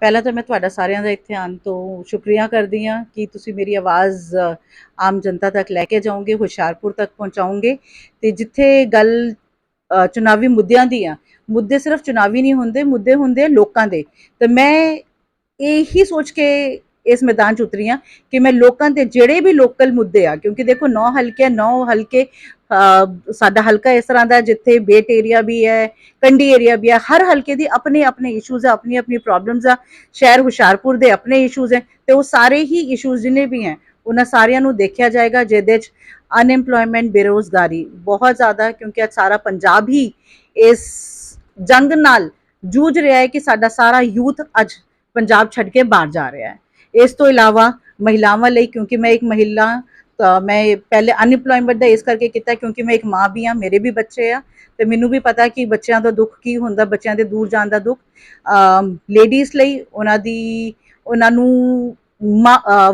ਪਹਿਲਾਂ ਤਾਂ ਮੈਂ ਤੁਹਾਡਾ ਸਾਰਿਆਂ ਦਾ ਇੱਥੇ ਆਉਣ ਤੋਂ ਸ਼ੁਕਰੀਆ ਕਰਦੀ ਹਾਂ ਕਿ ਤੁਸੀਂ ਮੇਰੀ ਆਵਾਜ਼ ਆਮ ਜਨਤਾ ਤੱਕ ਲੈ ਕੇ ਜਾਓਗੇ, ਹੁਸ਼ਿਆਰਪੁਰ ਤੱਕ ਪਹੁੰਚਾਓਗੇ। ਤੇ ਜਿੱਥੇ ਗੱਲ ਚੁਣਾਵੀ ਮੁੱਦਿਆਂ ਦੀ ਆ, ਮੁੱਦੇ ਸਿਰਫ ਚੁਣਾਵੀ ਨਹੀਂ ਹੁੰਦੇ, ਮੁੱਦੇ ਹੁੰਦੇ ਲੋਕਾਂ ਦੇ। ਤੇ ਮੈਂ ਇਹੀ ਸੋਚ ਕੇ ਇਸ ਮੈਦਾਨ 'ਚ ਉਤਰੀ ਹਾਂ ਕਿ ਮੈਂ ਲੋਕਾਂ ਦੇ ਜਿਹੜੇ ਵੀ ਲੋਕਲ ਮੁੱਦੇ ਆ, ਕਿਉਂਕਿ ਦੇਖੋ ਨੌ ਹਲਕੇ ਨੌ ਹਲਕੇ ਸਾਡਾ ਹਲਕਾ ਇਸ ਤਰ੍ਹਾਂ ਦਾ ਜਿੱਥੇ ਬੇਟ ਏਰੀਆ ਵੀ ਹੈ ਕੰਡੀ ਏਰੀਆ ਵੀ ਹੈ, ਹਰ ਹਲਕੇ ਦੀ ਆਪਣੇ ਆਪਣੇ ਇਸ਼ੂਜ਼ ਆ, ਆਪਣੀ ਆਪਣੀ ਪ੍ਰੋਬਲਮਸ ਆ, ਸ਼ਹਿਰ ਹੁਸ਼ਿਆਰਪੁਰ ਦੇ ਆਪਣੇ ਇਸ਼ੂਜ਼ ਹੈ ਤੇ ਉਹ ਸਾਰੇ ਹੀ ਇਸ਼ੂਜ਼ ਜਿੰਨੇ ਵੀ ਹੈ, ਉਹਨਾਂ ਸਾਰਿਆਂ ਨੂੰ ਦੇਖਿਆ ਜਾਏਗਾ ਜਿਹਦੇ 'ਚ ਅਨਐਮਪਲੋਇਮੈਂਟ ਬੇਰੋਜ਼ਗਾਰੀ ਬਹੁਤ ਜ਼ਿਆਦਾ ਕਿਉਂਕਿ ਅੱਜ ਸਾਰਾ ਪੰਜਾਬ ਹੀ ਇਸ ਜੰਗ ਨਾਲ ਜੂਝ ਰਿਹਾ ਹੈ ਕਿ ਸਾਡਾ ਸਾਰਾ ਯੂਥ ਅੱਜ ਪੰਜਾਬ ਛੱਡ ਕੇ ਬਾਹਰ ਜਾ ਰਿਹਾ ਹੈ। ਇਸ ਤੋਂ ਇਲਾਵਾ ਮਹਿਲਾਵਾਂ ਲਈ, ਕਿਉਂਕਿ ਮੈਂ ਇੱਕ ਮਹਿਲਾ, ਤਾਂ ਮੈਂ ਪਹਿਲੇ ਅਨਇੰਪਲੋਇਮੈਂਟ ਦਾ ਇਸ ਕਰਕੇ ਕੀਤਾ ਕਿਉਂਕਿ ਮੈਂ ਇੱਕ ਮਾਂ ਵੀ ਹਾਂ, ਮੇਰੇ ਵੀ ਬੱਚੇ ਆ, ਤੇ ਮੈਨੂੰ ਵੀ ਪਤਾ ਕਿ ਬੱਚਿਆਂ ਦਾ ਦੁੱਖ ਕੀ ਹੁੰਦਾ, ਬੱਚਿਆਂ ਦੇ ਦੂਰ ਜਾਣ ਦਾ ਦੁੱਖ। ਲੇਡੀਜ਼ ਲਈ ਉਹਨਾਂ ਦੀ, ਉਹਨਾਂ ਨੂੰ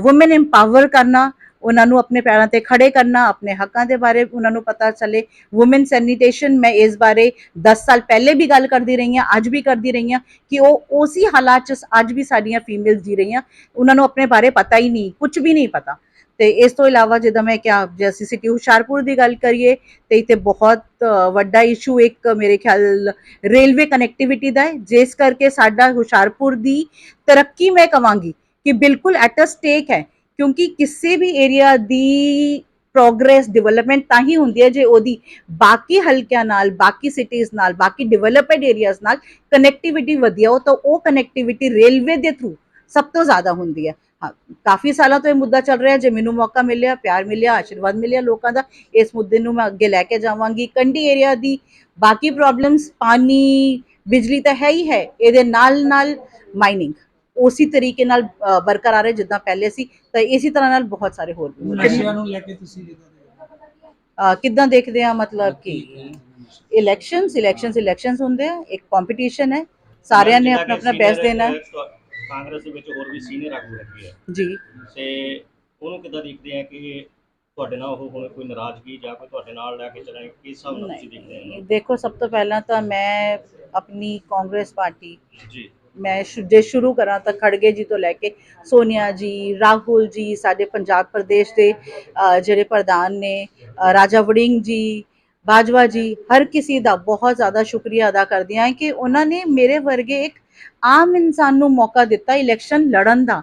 ਔਮਨ ਇੰਪਾਵਰ ਕਰਨਾ ਉਹਨਾਂ ਨੂੰ ਆਪਣੇ ਪੈਰਾਂ ਤੇ ਖੜੇ ਕਰਨਾ, ਆਪਣੇ ਹੱਕਾਂ ਦੇ ਬਾਰੇ ਉਹਨਾਂ ਨੂੰ ਪਤਾ ਚੱਲੇ। ਔਮਨ ਸੈਨੀਟੇਸ਼ਨ ਮੈਂ ਇਸ ਬਾਰੇ 10 ਸਾਲ ਪਹਿਲੇ ਵੀ ਗੱਲ ਕਰਦੀ ਰਹੀ ਹਾਂ, ਅੱਜ ਵੀ ਕਰਦੀ ਰਹੀ ਹਾਂ ਕਿ ਉਹ ਉਸੇ ਹਾਲਾਤ 'ਚ ਅੱਜ ਵੀ ਸਾਡੀਆਂ ਫੀਮੇਲਸ ਜੀ ਰਹੀਆਂ। ਉਹਨਾਂ ਨੂੰ ਆਪਣੇ ਬਾਰੇ ਪਤਾ ਹੀ ਨਹੀਂ ਕੁਝ ਵੀ ਨਹੀਂ ਪਤਾ। ਤੇ ਇਸ ਤੋਂ ਇਲਾਵਾ ਜਦੋਂ ਮੈਂ ਕਿਹਾ, ਜੇ ਅਸੀਂ ਸਿਟੀ ਹੁਸ਼ਿਆਰਪੁਰ ਦੀ ਗੱਲ ਕਰੀਏ, ਤੇ ਇੱਥੇ ਬਹੁਤ ਵੱਡਾ ਇਸ਼ੂ ਇੱਕ ਮੇਰੇ ਖਿਆਲ ਰੇਲਵੇ ਕਨੈਕਟੀਵਿਟੀ ਦਾ ਹੈ, ਜਿਸ ਕਰਕੇ ਸਾਡਾ ਹੁਸ਼ਿਆਰਪੁਰ ਦੀ ਤਰੱਕੀ ਮੈਂ ਕਵਾਂਗੀ ਕਿ ਬਿਲਕੁਲ ਐਟ ਅ ਸਟੇਕ ਹੈ। ਕਿਉਂਕਿ ਕਿਸੇ ਵੀ ਏਰੀਆ ਦੀ ਪ੍ਰੋਗਰੈਸ ਡਿਵੈਲਪਮੈਂਟ ਤਾਂ ਹੀ ਹੁੰਦੀ ਹੈ ਜੇ ਉਹਦੀ ਬਾਕੀ ਹਲਕਿਆਂ ਨਾਲ, ਬਾਕੀ ਸਿਟੀਜ਼ ਨਾਲ, ਬਾਕੀ ਡਿਵੈਲਪਡ ਏਰੀਆਜ਼ ਨਾਲ ਕਨੈਕਟੀਵਿਟੀ ਵਧੀਆ ਹੋ ਤਾਂ ਉਹ ਕਨੈਕਟੀਵਿਟੀ ਰੇਲਵੇ ਦੇ ਥਰੂ ਸਭ ਤੋਂ ਜ਼ਿਆਦਾ ਹੁੰਦੀ ਹੈ। ਹਾਂ, ਕਾਫੀ ਸਾਲਾਂ ਤੋਂ ਇਹ ਮੁੱਦਾ ਚੱਲ ਰਿਹਾ ਜੇ ਮੈਨੂੰ ਮੌਕਾ ਮਿਲਿਆ, ਪਿਆਰ ਮਿਲਿਆ, ਆਸ਼ੀਰਵਾਦ ਮਿਲਿਆ ਲੋਕਾਂ ਦਾ, ਇਸ ਮੁੱਦੇ ਨੂੰ ਮੈਂ ਅੱਗੇ ਲੈ ਕੇ ਜਾਵਾਂਗੀ। ਕੰਢੀ ਏਰੀਆ ਦੀ ਬਾਕੀ ਪ੍ਰੋਬਲਮਸ ਪਾਣੀ, ਬਿਜਲੀ ਤਾਂ ਹੈ ਹੀ ਹੈ, ਇਹਦੇ ਨਾਲ ਨਾਲ ਮਾਈਨਿੰਗ ਉਸੇ ਤਰੀਕੇ ਨਾਲ ਅ, ਬਰਕਰਾਰ ਹੈ ਜਿੱਦਾਂ ਪਹਿਲੇ ਸੀ ਤਾਂ ਇਸੇ ਤਰ੍ਹਾਂ ਨਾਲ ਬਹੁਤ ਸਾਰੇ ਹੋਰ ਵੀ। ਨਸ਼ਿਆਂ ਨੂੰ ਲੈ ਕੇ ਤੁਸੀਂ ਕਿੱਦਾਂ ਦੇ ਅ, ਕਿੱਦਾਂ ਦੇਖਦੇ ਆ ਮਤਲਬ ਕਿ ਇਲੈਕਸ਼ਨਸ ਇਲੈਕਸ਼ਨਸ ਇਲੈਕਸ਼ਨਸ ਹੁੰਦੇ ਆ ਇੱਕ ਕੰਪੀਟੀਸ਼ਨ ਹੈ ਸਾਰਿਆਂ ਨੇ ਆਪਣਾ ਆਪਣਾ ਬੈਸਟ ਦੇਣਾ ਹੈ। ਕਾਂਗਰਸ ਦੇ ਵਿੱਚ ਹੋਰ ਵੀ ਸੀਨੀਅਰ ਆਗੂ ਲੱਗੇ ਆ। ਜੀ। ਤੇ ਉਹਨੂੰ ਕਿੱਦਾਂ ਦੇਖਦੇ ਆ ਕਿ ਤੁਹਾਡੇ ਨਾਲ ਉਹ ਹੁਣ ਕੋਈ ਨਾਰਾਜ਼ਗੀ ਜਾਂ ਕੋਈ ਤੁਹਾਡੇ ਨਾਲ ਲੈ ਕੇ ਚੱਲਣ ਕਿਸ ਹਿਸਾਬ ਨਾਲ ਤੁਸੀਂ ਦੇਖਦੇ ਨਹੀਂ ਹੋ? ਦੇਖੋ ਸਭ ਤੋਂ ਪਹਿਲਾਂ ਤਾਂ ਮੈਂ ਆਪਣੀ ਕਾਂਗਰਸ ਪਾਰਟੀ ਜੀ। ਮੈਂ ਜੇ ਸ਼ੁਰੂ ਕਰਾਂ ਤਾਂ ਖੜਗੇ ਜੀ ਤੋਂ ਲੈ ਕੇ ਸੋਨੀਆ ਜੀ, ਰਾਹੁਲ ਜੀ, ਸਾਡੇ ਪੰਜਾਬ ਪ੍ਰਦੇਸ਼ ਦੇ ਜਿਹੜੇ ਪ੍ਰਧਾਨ ਨੇ ਰਾਜਾ ਵੜਿੰਗ ਜੀ, ਬਾਜਵਾ ਜੀ, ਹਰ ਕਿਸੇ ਦਾ ਬਹੁਤ ਜ਼ਿਆਦਾ ਸ਼ੁਕਰੀਆ ਅਦਾ ਕਰਦੀ ਹਾਂ ਕਿ ਉਹਨਾਂ ਨੇ ਮੇਰੇ ਵਰਗੇ ਇੱਕ ਆਮ ਇਨਸਾਨ ਨੂੰ ਮੌਕਾ ਦਿੱਤਾ ਇਲੈਕਸ਼ਨ ਲੜਨ ਦਾ।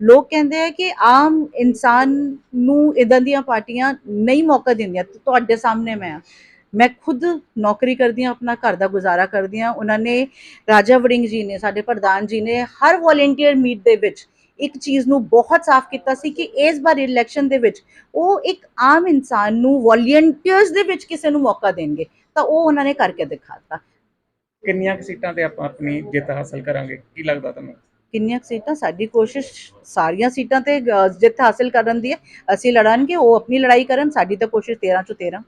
ਲੋਕ ਕਹਿੰਦੇ ਆ ਕਿ ਆਮ ਇਨਸਾਨ ਨੂੰ ਇਦਾਂ ਦੀਆਂ ਪਾਰਟੀਆਂ ਨਹੀਂ ਮੌਕਾ ਦਿੰਦੀਆਂ। ਤੁਹਾਡੇ ਸਾਹਮਣੇ ਮੈਂ ਮੈਂ ਖੁਦ ਨੌਕਰੀ ਕਰਦੀ ਹਾਂ ਆਪਣਾ ਘਰ ਦਾ ਗੁਜ਼ਾਰਾ ਕਰਦੀ ਹਾਂ। ਉਹਨਾਂ ਨੇ ਰਾਜਾ ਵੜਿੰਗ ਜੀ ਨੇ ਸਾਡੇ ਪ੍ਰਧਾਨ ਜੀ ਨੇ ਹਰ ਵੋਲੰਟੀਅਰ ਮੀਟ ਦੇ ਵਿੱਚ ਇੱਕ ਚੀਜ਼ ਨੂੰ ਬਹੁਤ ਸਾਫ਼ ਕੀਤਾ ਸੀ ਕਿ ਇਸ ਵਾਰ ਇਲੈਕਸ਼ਨ ਦੇ ਵਿੱਚ ਉਹ ਇੱਕ ਆਮ ਇਨਸਾਨ ਨੂੰ ਵੋਲੰਟੀਅਰਸ ਦੇ ਵਿੱਚ ਕਿਸੇ ਨੂੰ ਮੌਕਾ ਦੇਣਗੇ ਤਾਂ ਉਹ ਉਹਨਾਂ ਨੇ ਕਰਕੇ ਦਿਖਾਤਾ ਕਿੰਨੀਆਂ ਕੁ ਸੀਟਾਂ ਤੇ ਆਪਾਂ ਆਪਣੀ ਜਿੱਤ ਹਾਸਲ ਕਰਾਂਗੇ? ਕੀ ਲੱਗਦਾ ਤੁਹਾਨੂੰ? ਕਿੰਨੀਆਂ ਸੀਟਾਂ? ਸਾਡੀ ਕੋਸ਼ਿਸ਼ ਸਾਰੀਆਂ ਸੀਟਾਂ ਤੇ ਜਿੱਤ ਹਾਸਲ ਕਰਨ ਦੀ ਹੈ। ਅਸੀਂ ਲੜਾਂਗੇ ਉਹ ਆਪਣੀ ਲੜਾਈ ਕਰਨ ਸਾਡੀ ਤਾਂ ਕੋਸ਼ਿਸ਼ 13 ਚੋਂ 13